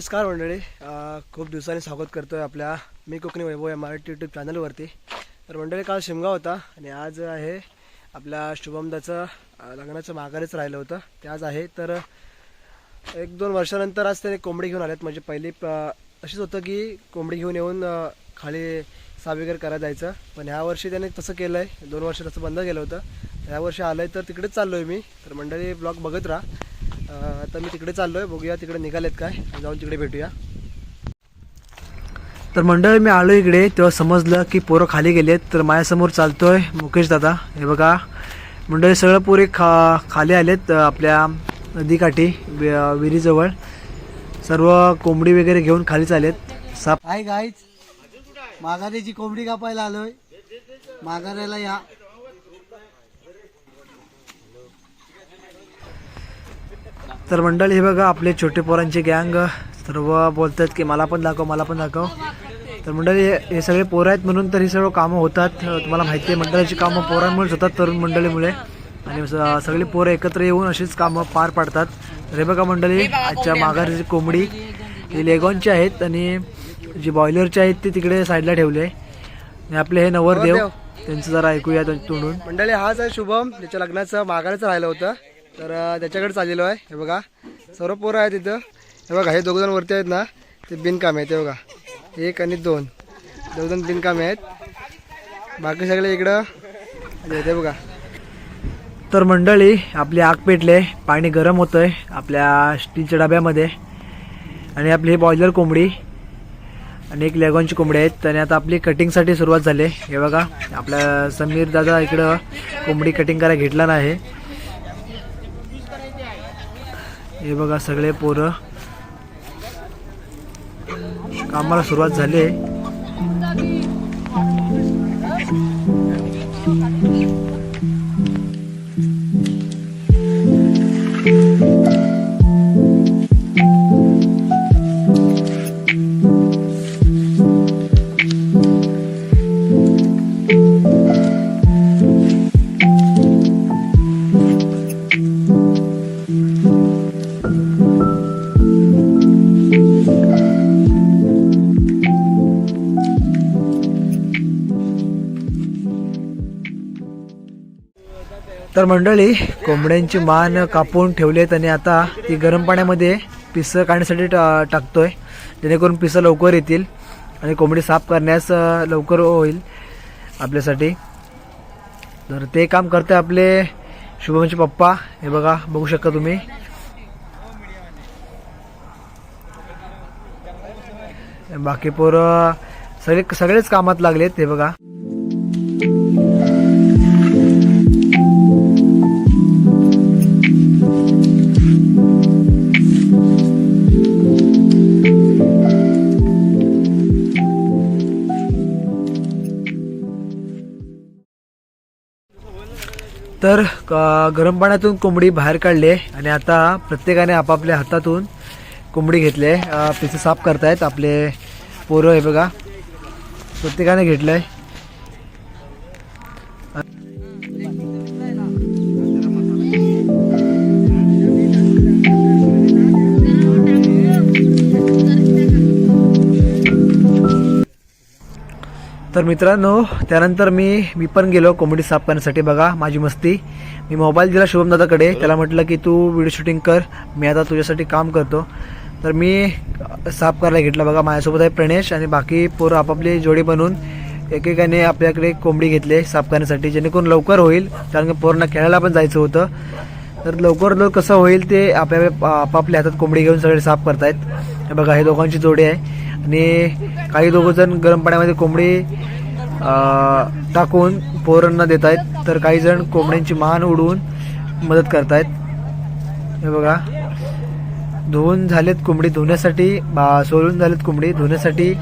नमस्कार मंडळी. खूप दिवसांनी स्वागत करतो आहे आपल्या मी Konkani Vaibhav M R T YouTube चॅनलवरती तर मंडळी काल शिमगा होता आणि आज आहे आपल्या शुभमदाचं लग्नाचं माघारीच राहिलं होतं. ते आज आहे. तर एक दोन वर्षानंतर आज त्याने कोंबडी घेऊन आलेत. म्हणजे पहिली प- अशीच होतं की कोंबडी घेऊन येऊन खाली साफ वगैरे करायला जायचं. पण ह्या वर्षी त्याने तसं केलं आहे दोन वर्ष तसं बंद केलं होतं. ह्या वर्षी आलं आहे तर तिकडेच चाललो आहे मी. तर मंडळी ब्लॉग बघत राहा. तर मी तिकडे चाललो आहे बघूया तिकडे निघालेत काय. जाऊन तिकडे भेटूया. तर मंडळी मी आलो इकडे तेव्हा समजलं की पोरं खाली गेलेत तर माझ्यासमोर चालतोय मुकेश दादा. हे बघा. मंडळी सगळं पोरे खा खाली आलेत आपल्या नदीकाठी वि- विहिरीजवळ. सर्व कोंबडी वगैरे घेऊन खाली चालेत साप आहे गाईच माघारीची कोंबडी कापायला आलोय. माघाऱ्याला या. तर मंडळी हे बघा आपले छोटे पोरांचे गँग सर्व बोलतात की मला पण दाखव मला पण दाखव. तर मंडळी हे सगळे पोरं आहेत म्हणून तर ही सर्व कामं होतात. तुम्हाला माहिती आहे मंडळाची कामं पोरांमुळेच होतात तरुण मंडळीमुळे. आणि सगळी पोरं एकत्र येऊन अशीच कामं पार पाडतात. तर हे बघा मंडळी आजच्या माघारीची कोंबडी ही लेगॉनची आहेत आणि जी बॉयलरची आहेत ती तिकडे साईडला ठेवली आहे. आणि आपले हे नवरदेव त्यांचं जरा ऐकूया तोंडून. मंडळी हाच आहे शुभम त्याच्या लग्नाचं माघारीचं राहिलं होतं. तर त्याच्याकडे चाललेलो आहे. हे बघा. सर्व पोरं आहेत तिथं हे बघा हे दोघं जण वरती आहेत ना. ते बिनकाम आहेत हे बघा. एक आणि दोन. दोघजण बिनकामे आहेत. बाकी सगळे इकडं ते बघा. तर मंडळी आपली आग पेटले. पाणी गरम होतंय आपल्या स्टीलच्या डब्यामध्ये. आणि आपली ही बॉयलर कोंबडी आणि एक लेगॉनची कोंबडी आहेत. आणि आता आपली कटिंगसाठी सुरुवात झाली. हे बघा आपल्या समीर दादा इकडं कोंबडी कटिंग करायला घेतला नाही. हे बघा सगळे पोरं. कामाला सुरुवात झाली आहे. तर मंडळी कोंबड्यांची मान कापून ठेवलेत आणि आता ती गरम पाण्यामध्ये पिसं काढण्यासाठी टा टाकतोय. जेणेकरून पिसं लवकर येतील आणि कोंबडी साफ करण्यास लवकर होईल आपल्यासाठी. तर ते काम करते आपले शुभमचे पप्पा. हे बघा बघू शकता तुम्ही. बाकी पोरं सगळे सगळेच कामात लागलेत हे बघा. तर क- गरम पाण्यातून कोंबडी बाहेर काढली आणि आता प्रत्येकाने आपापल्या हातातून कोंबडी घेतली पिसे साफ करतायत आपले पोरं हे बघा. प्रत्येकाने घेतलंय. तर मित्रांनो त्यानंतर मी मी पण गेलो कोंबडी साफ करण्यासाठी. बघा माझी मस्ती. मी मोबाईल दिला शुभम दादाकडे त्याला म्हटलं की तू व्हिडिओ शूटिंग कर. मी आता तुझ्यासाठी काम करतो. तर मी साफ करायला घेतलं. बघा माझ्यासोबत आहे प्रणेश आणि बाकी पोरं आपापली जोडी बनवून एकेकाने आपल्याकडे कोंबडी घेतली साफ करण्यासाठी. जेणेकरून लवकर होईल. कारण की पोरांना खेळायला पण जायचं होतं. तर लवकर लवकर कसं होईल ते आपल्या आपापल्या हातात कोंबडी घेऊन सगळे साफ करतायत. हे बघा हे दोघांची जोडी आहे. आणि काही दोघं जण गरम पाण्यामध्ये कोंबडी टाकून पोरांना देत आहेत तर काही जण कोंबड्यांची मान उडवून मदत करतायत. हे बघा धुवून झालेत कोंबडी धुण्यासाठी बा सोलून झालेत कोंबडी धुण्यासाठी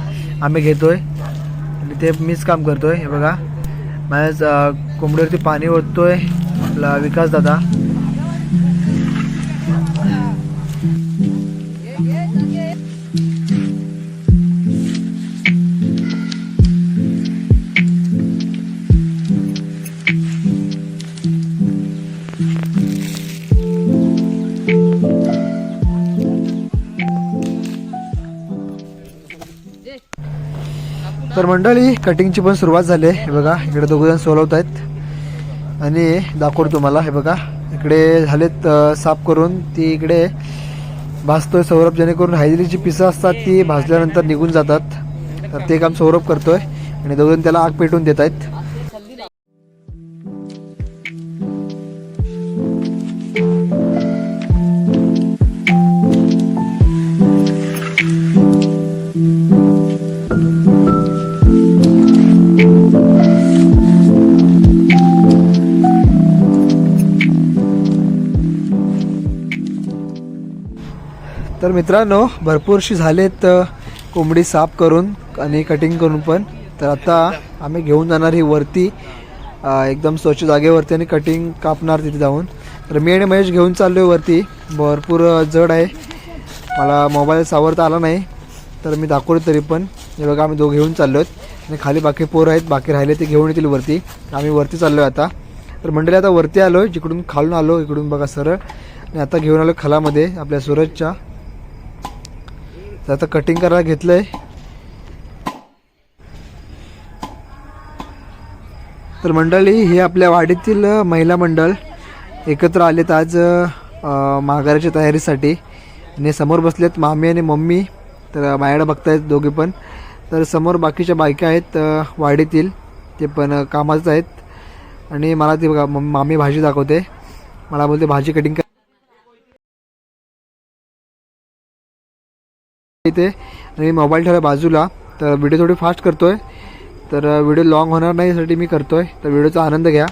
आम्ही घेतोय. आणि ते मीच काम करतोय. हे बघा माझ्या कोंबडीवरती पाणी ओततोय आपला विकास दादा. तर मंडळी कटिंगची पण सुरुवात झाली आहे. हे बघा इकडे दोघं जण सोलवत आहेत. आणि दाखवतो तुम्हाला हे बघा. इकडे झालेत साफ करून. ती इकडे भाजतोय सौरभ जेणेकरून हायद्रीची पिसं असतात ती भाजल्यानंतर निघून जातात. तर ते काम सौरभ करतोय. आणि दोघं त्याला आग पेटून देत आहेत. तर मित्रांनो भरपूरशी झालेत कोंबडी साफ करून आणि कटिंग करून पण. तर आता आम्ही घेऊन जाणार ही वरती एकदम स्वच्छ जागेवरती आणि कटिंग कापणार तिथे जाऊन. तर मी आणि महेश घेऊन चाललो आहे वरती. भरपूर जड आहे. मला मोबाईल सावरता आला नाही. तर मी दाखवतो तरी पण. हे बघा आम्ही दोघं घेऊन चाललो आहेत आणि खाली बाकी पोरं आहेत बाकी राहिले ते घेऊन येतील वरती. आम्ही वरती चाललो आहे आता. तर मंडळी आता वरती आलो आहे जिकडून खालून आलो इकडून बघा सरळ. आणि आता घेऊन आलो खलामध्ये आपल्या सूरजच्या. तर आता कटिंग करायला घेतलंय. तर मंडळी हे आपल्या वाडीतील महिला मंडळ एकत्र आलेत आज महागाराच्या तयारीसाठी. आणि समोर बसलेत मामी आणि मम्मी तर माझ्याकडे बघतायत दोघे पण. तर समोर बाकीच्या बायका आहेत वाडीतील. ते पण कामाचं आहेत. आणि मला ती बघा मामी भाजी दाखवते. मला बोलते भाजी कटिंग इथे. आणि मी मोबाईल ठेवला बाजूला. तर व्हिडिओ थोडी फास्ट करतोय. तर व्हिडिओ लॉंग होणार नाही यासाठी मी करतोय. तर व्हिडिओचा आनंद घ्या.